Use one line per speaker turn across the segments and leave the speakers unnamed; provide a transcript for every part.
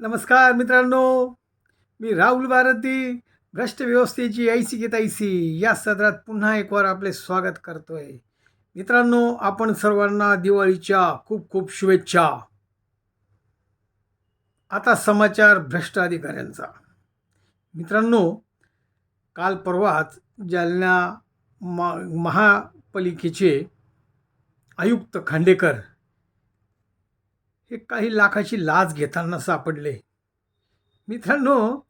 नमस्कार मित्रांनो मी राहुल भारती भ्रष्ट व्यवस्थेची ऐसी की ऐसी या सदरात पुन्हा एक वार आपले स्वागत करतोय. मित्रांनो आपण सर्वांना दिवाळीच्या खूप खूप शुभेच्छा. आता समाचार भ्रष्ट अधिकाऱ्यांचा. मित्रांनो काल परवाच जालना मा महापालिकेचे आयुक्त खांडेकर हे काही लाखाची लाच घेताना सापडले. मित्रांनो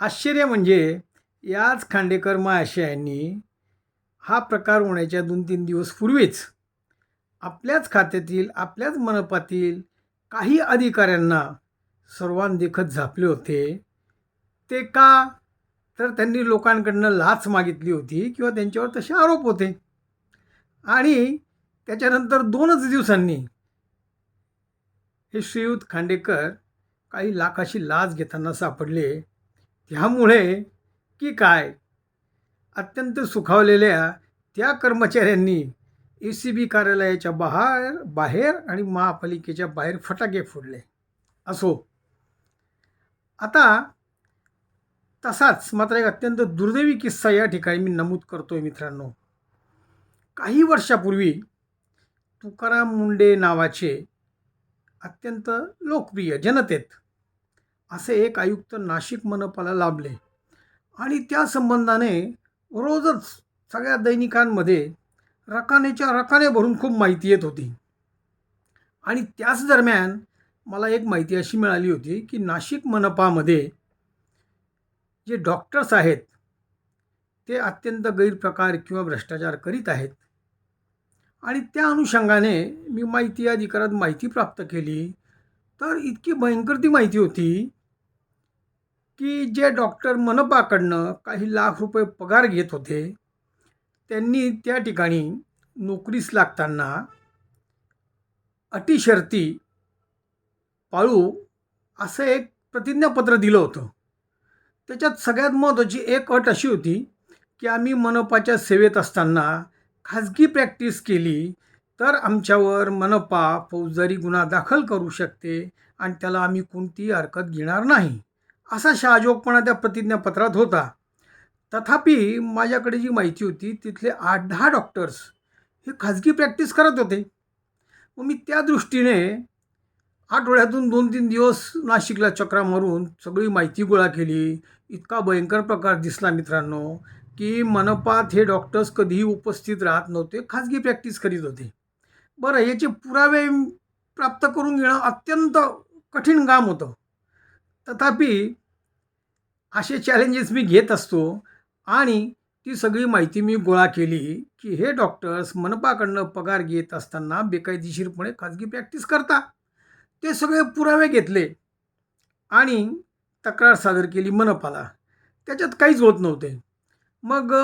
आश्चर्य म्हणजे याच खांडेकर महाशयांनी हा प्रकार होण्याच्या दोन तीन दिवस पूर्वीच आपल्याच खात्यातील आपल्याच मनपातील काही अधिकाऱ्यांना सर्वांदेखत झापले होते. ते का? तर त्यांनी लोकांकडनं लाच मागितली होती किंवा त्यांच्यावर तसे आरोप होते. आणि त्याच्यानंतर दोनच दिवसांनी हे श्रीयुत खांडेकर काही लाखाची लाच घेताना सापडले. त्यामुळे की काय? अत्यंत सुखावलेल्या त्या कर्मचाऱ्यांनी ए सी बी कार्यालयाच्या बाहेर बाहेर आणि महापालिकेच्या बाहेर फटाके फोडले. असो. आता तसाच मात्र एक अत्यंत दुर्दैवी किस्सा या ठिकाणी मी नमूद करतो आहे मित्रांनो. काही वर्षापूर्वी तुकाराम मुंडे नावाचे अत्यंत लोकप्रिय जनतेत. असे एक आयुक्त नाशिक मनपाला लाभले. आणि त्या संबंधाने रोजच सगळ्या दैनिकांमध्ये रकानेच्या रकाने भरून खूप माहिती येत होती. आणि त्याच दरम्यान मला एक माहिती अशी मिळाली होती की नाशिक मनपामध्ये जे डॉक्टर्स आहेत ते अत्यंत गैरप्रकार किंवा भ्रष्टाचार करीत आहेत. आणि त्या अनुषंगाने मी माहिती अधिकारात माहिती प्राप्त केली. तर इतकी भयंकर ती माहिती होती की जे डॉक्टर मनपाकडनं काही लाख रुपये पगार घेत होते त्यांनी त्या ठिकाणी नोकरीस लागताना अटी शर्ती पाळू असं एक प्रतिज्ञापत्र दिलं होतं. त्याच्यात सगळ्यात महत्त्वाची एक अट अशी होती की आम्ही मनपाच्या सेवेत असताना खाजगी प्रॅक्टिस केली तर आमच्यावर मनपा फौजदारी गुन्हा दाखल करू शकते आणि त्याला आम्ही कोणतीही हरकत घेणार नाही असा शहाजोगपणा त्या प्रतिज्ञापत्रात होता. तथापि माझ्याकडे जी माहिती होती तिथले आठ दहा डॉक्टर्स हे खाजगी प्रॅक्टिस करत होते. मग मी त्या दृष्टीने आठवड्यातून दोन तीन दिवस नाशिकला चक्रा मारून सगळी माहिती गोळा केली. इतका भयंकर प्रकार दिसला मित्रांनो. की मनपात हे डॉक्टर्स कधीही उपस्थित राहत नव्हते खाजगी प्रॅक्टिस करीत होते. बरं याचे पुरावे प्राप्त करून घेणं अत्यंत कठीण काम होतं. तथापि असे चॅलेंजेस मी घेत असतो आणि ती सगळी माहिती मी गोळा केली की हे डॉक्टर्स मनपाकडनं पगार घेत असताना बेकायदेशीरपणे खाजगी प्रॅक्टिस करता ते सगळे पुरावे घेतले आणि तक्रार सादर केली मनपाला. त्याच्यात काहीच होत नव्हते. मग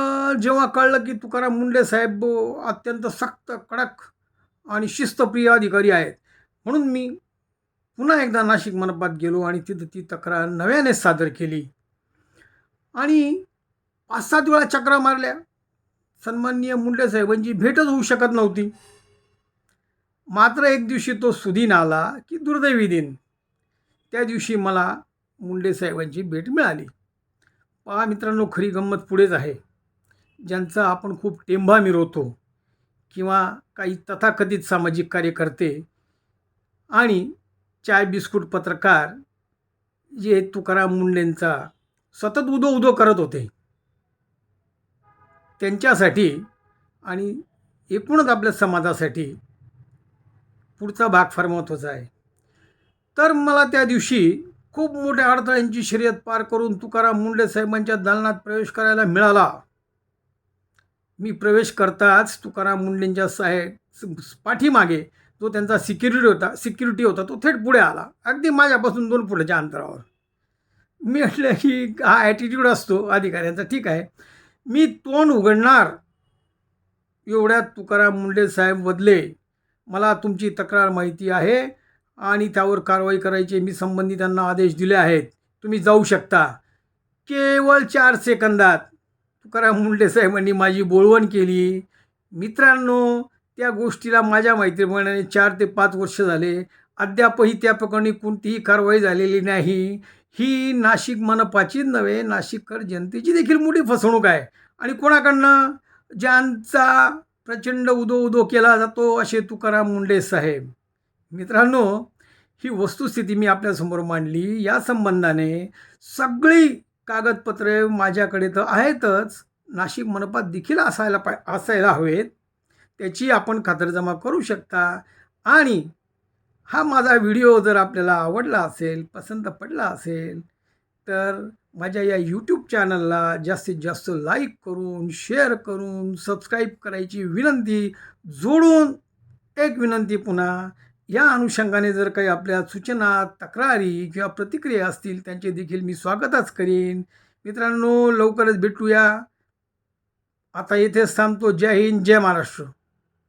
जेव्हा कळलं की तुकाराम मुंडे साहेब अत्यंत सक्त कडक आणि शिस्तप्रिय अधिकारी आहेत म्हणून मी पुन्हा एकदा नाशिक मनपात गेलो आणि तिथं ती तक्रार नव्याने सादर केली. आणि पाच सात वेळा चक्रा मारल्या. सन्माननीय मुंडे साहेबांची भेटच होऊ शकत नव्हती. मात्र एक दिवशी तो सुदीन आला की दुर्दैवी दिन. त्या दिवशी मला मुंडे साहेबांची भेट मिळाली. पहा मित्रांनो खरी गंमत पुढेच आहे. ज्यांचा आपण खूप टेंभा मिरवतो किंवा काही तथाकथित सामाजिक कार्यकर्ते आणि चाय बिस्कुट पत्रकार जे तुकाराम मुंडेंचा सतत उदो उदो करत होते. त्यांच्यासाठी आणि एकूणच आपल्या समाजासाठी पुढचा भाग फार महत्त्वाचा आहे. तर मला त्या दिवशी खूप मोठ्या अडथळ्यांची शर्यत पार करून तुकाराम मुंडे साहेबांच्या दालनात प्रवेश करायला मिळाला. मी प्रवेश करताच तुकाराम मुंडेंच्या साहेब पाठीमागे जो त्यांचा सिक्युरिटी होता सिक्युरिटी होता तो थेट पुढे आला. अगदी माझ्यापासून दोन फुटाच्या अंतरावर. मी म्हटलं की हा ॲटिट्यूड असतो अधिकाऱ्यांचा ठीक आहे. मी तोंड उघडणार. एवढ्यात तुकाराम मुंडे साहेब बदले मला तुमची तक्रार माहिती आहे. आणि त्यावर कारवाई करायचे मी संबंधितांना आदेश दिले आहेत. तुम्ही जाऊ शकता. केवळ चार सेकंदात. तुकाराम मुंडे साहेबांनी माझी बोळवण केली. मित्रांनो त्या गोष्टीला माझ्या मैत्रिपणाने चार ते पाच वर्ष झाले. अद्यापही त्या प्रकरणी कोणतीही कारवाई झालेली नाही. ही नाशिक मनपाचीच नव्हे नाशिककर जनतेची देखील मोठी फसवणूक आहे. आणि कोणाकडनं? ज्यांचा प्रचंड उदो उदो केला जातो असे तुकाराम मुंडे साहेब. मित्रांनो ही वस्तुस्थिती मी आपल्यासमोर मांडली. या संबंधाने सगळी कागदपत्रे माझ्याकडे तर आहेतच. नाशिक मनपात देखील असायला पाय असायला हवेत. त्याची आपण खातरजमा करू शकता. आणि हा माझा व्हिडिओ जर आपल्याला आवडला असेल पसंत पडला असेल तर माझ्या या यूट्यूब चॅनलला जास्तीत जास्त लाईक करून शेअर करून सबस्क्राईब करायची विनंती जोडून एक विनंती पुन्हा या अनुषंगाने जर काही आपल्या सूचना तक्रारी किंवा प्रतिक्रिया असतील त्यांचे देखील मी स्वागतच करीन. मित्रांनो लवकरच भेटूया. आता इथेच थांबतो. जय हिंद जय महाराष्ट्र.